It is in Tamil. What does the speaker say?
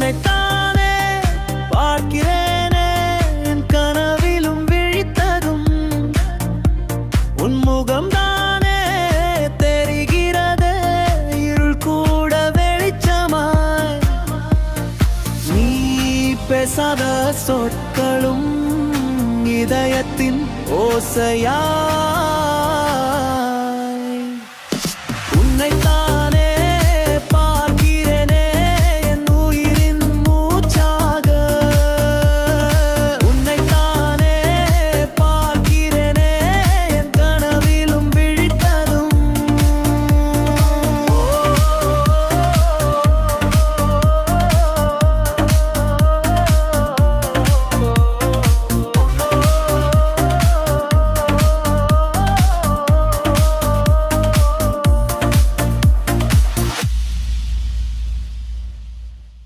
உன்னைத்தானே பார்க்கிறேனே. என் கனவிலும் விழித்ததும் உன்முகம் தானே தெரிகிறதே. இருள் கூட வெளிச்சமாய் நீ பேசாத சொற்களும் இதயத்தின் ஓசையா உன்னைத்தான்